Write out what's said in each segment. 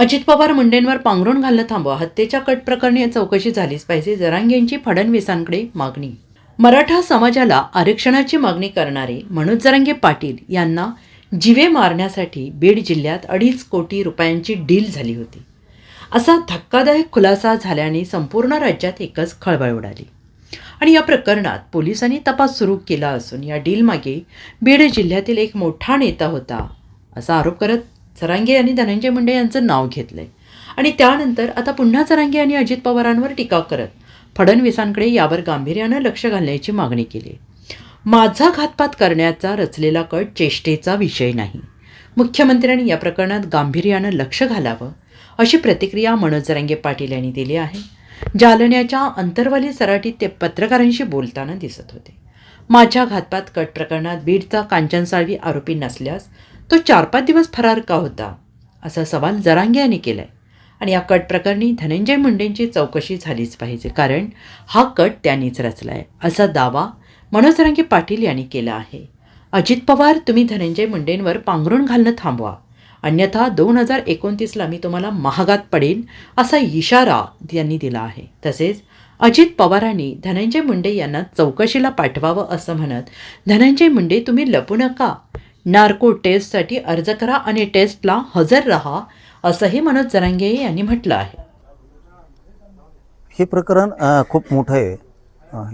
अजित पवार मुंडेंवर पांघरून घालणं थांबवा. हत्येच्या कट प्रकरणी चौकशी झालीच पाहिजे. जरांगेंची फडणवीसांकडे मागणी. मराठा समाजाला आरक्षणाची मागणी करणारे मनोज जरांगे पाटील यांना जिवे मारण्यासाठी बीड जिल्ह्यात अडीच कोटी रुपयांची डील झाली होती. असा धक्कादायक खुलासा झाल्याने संपूर्ण राज्यात एकच खळबळ उडाली. आणि या प्रकरणात पोलिसांनी तपास सुरू केला असून या डीलमागे बीड जिल्ह्यातील एक मोठा नेता होता असा आरोप करत सरांगे यांनी धनंजय मुंडे यांचं नाव घेतलंय. आणि त्यानंतर आता पुन्हा सरांगे यांनी अजित पवारांवर टीका करत फडणवीसांकडे यावर गांभीर्यानं लक्ष घालण्याची मागणी केली. माझा घातपात करण्याचा रचलेला कट चेष्टेचा विषय नाही. मुख्यमंत्र्यांनी या प्रकरणात गांभीर्यानं लक्ष घालावं अशी प्रतिक्रिया मनोज जरांगे पाटील यांनी दिली आहे. जालन्याच्या अंतरवाली सराटीत ते पत्रकारांशी बोलताना दिसत होते. माझ्या घातपात कट प्रकरणात बीडचा कांचन साळवी आरोपी नसल्यास तो चार पाच दिवस फरार का होता? असा सवाल जरांगे यांनी केलाय. आणि या कट प्रकरणी धनंजय मुंडेंची चौकशी झालीच पाहिजे कारण हा कट त्यांनीच रचला आहे असा दावा मनोज जरांगे पाटील यांनी केला आहे. अजित पवार तुम्ही धनंजय मुंडेंवर पांघरून घालणं थांबवा. अन्यथा दोन हजार एकोणतीसला मी तुम्हाला महागात पडेन असा इशारा त्यांनी दिला आहे. तसेच अजित पवारांनी धनंजय मुंडे यांना चौकशीला पाठवावं असं म्हणत धनंजय मुंडे तुम्ही लपू नका. नार्को टेस्टसाठी अर्ज करा आणि टेस्टला हजर राहा असंही मनोज जरांगे यांनी म्हटलं आहे. हे प्रकरण खूप मोठं आहे.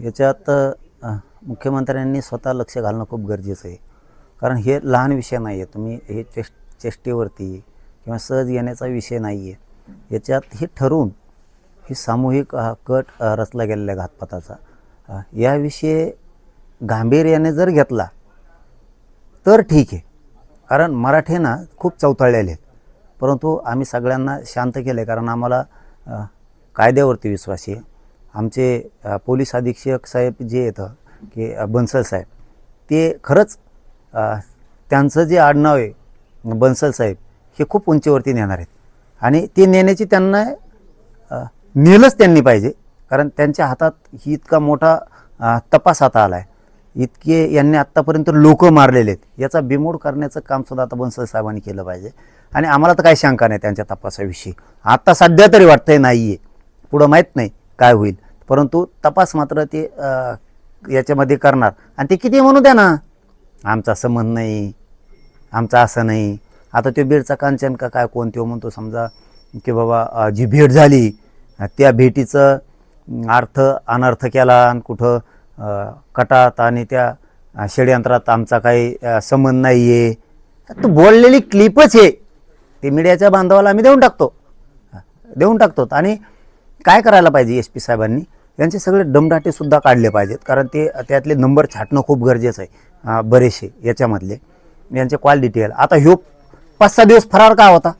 याच्यात मुख्यमंत्र्यांनी स्वतः लक्ष घालणं खूप गरजेचं आहे. कारण हे लहान विषय नाही आहे. तुम्ही हे चेष्ट चेष्टेवरती किंवा सहज येण्याचा विषय नाही आहे. याच्यात हे ठरवून ही सामूहिक कट रचला गेलेला आहे घातपाताचा याविषयी गांभीर्याने जर घेतला तर ठीक आहे. कारण मराठी ना खूप चौताळलेले आहेत. परंतु आम्ही सगळ्यांना शांत केलं आहे कारण आम्हाला कायद्यावरती विश्वास आहे. आमचे पोलीस अधीक्षक साहेब जे येतं की बन्सल साहेब ते खरंच त्यांचं जे आडनाव आहे बन्सल साहेब हे खूप उंचीवरती नेणार आहेत. आणि ते नेण्याची त्यांना नेलंच त्यांनी पाहिजे. कारण त्यांच्या हातात ही इतका मोठा तपास आता आला आहे इतके यांनी आत्तापर्यंत लोक मारलेले आहेत. याचा बिमोड करण्याचं कामसुद्धा आता बन्सल साहेबांनी केलं पाहिजे. आणि आम्हाला तर काही शंका नाही त्यांच्या तपासाविषयी. आता सध्या तरी वाटतंय नाही आहे पुढं माहीत नाही काय होईल. परंतु तपास मात्र ते याच्यामध्ये करणार. आणि ते किती म्हणू द्या ना. आमचा संबंध नाही. आमचा असं नाही. आता तो बीडचा कांचन का काय कोण तो म्हणतो समजा की बाबा जी भेट झाली त्या भेटीचं अर्थ अनर्थ केला आणि कुठं कटात आणि त्या षडयंत्रात आमचा काही संबंध नाही आहे तो बोललेली क्लिपच आहे ते मीडियाच्या बांधवाला आम्ही देऊन टाकतो. देऊन टाकतो. आणि काय करायला पाहिजे एस पी साहेबांनी? यांचे सगळे डमडाटेसुद्धा काढले पाहिजेत. कारण ते त्यातले नंबर छाटणं खूप गरजेचं आहे. बरेचसे याच्यामधले. यांचे कॉल डिटेल आता ह्यो पाच सहा दिवस फरार का होता?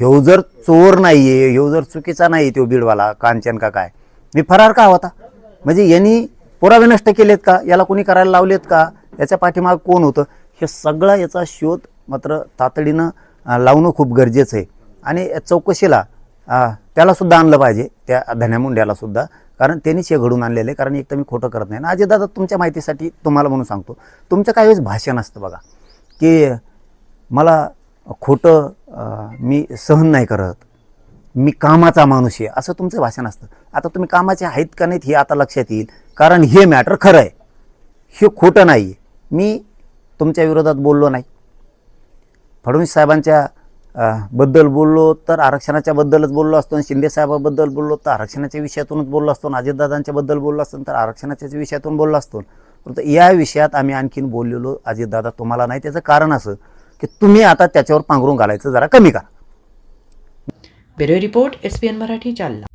ह्यो जर चोर नाही आहे ह्यो जर चुकीचा नाही आहे तो बीडवाला कांचन का काय? मी फरार का होता? म्हणजे यांनी पुरावे नष्ट केलेत का? याला कोणी करायला लावलेत का? याच्या पाठीमाग कोण होतं? हे सगळा याचा शोध मात्र तातडीनं लावणं खूप गरजेचं आहे. आणि चौकशीला त्यालासुद्धा आणलं पाहिजे त्या धन्यामुंड्याला सुद्धा. कारण त्यांनीच हे घडून आणलेलं आहे. कारण एक तर मी खोटं करत नाही. आणि दादा तुमच्या माहितीसाठी तुम्हाला म्हणून सांगतो. तुमचं काही वेळेस भाषण असतं बघा. की मला खोटं मी सहन नाही करत. मी कामाचा माणूस आहे. असं तुमचं भाषण असतं आता तुम्ही कामाचे आहेत का नाहीत हे आता लक्षात येईल. कारण हे मॅटर खरं आहे. हे खोटं नाही मी तुमच्या विरोधात बोललो नाही. फडणवीस साहेबांच्या बद्दल बोललो तर आरक्षणाच्या बद्दलच बोललो असतो आणि शिंदे साहेबाबद्दल बोललो तर आरक्षणाच्या विषयातूनच बोललो असतो आणि अजितदादांच्या बद्दल बोललो असतो तर आरक्षणाच्या विषयातून बोललो असतो. परंतु या विषयात आम्ही आणखीन बोललेलो अजितदादा तुम्हाला नाही. त्याचं कारण असं की तुम्ही आता त्याच्यावर पांघरून घालायचं जरा कमी करा. Bureau report S Marathi Jalna.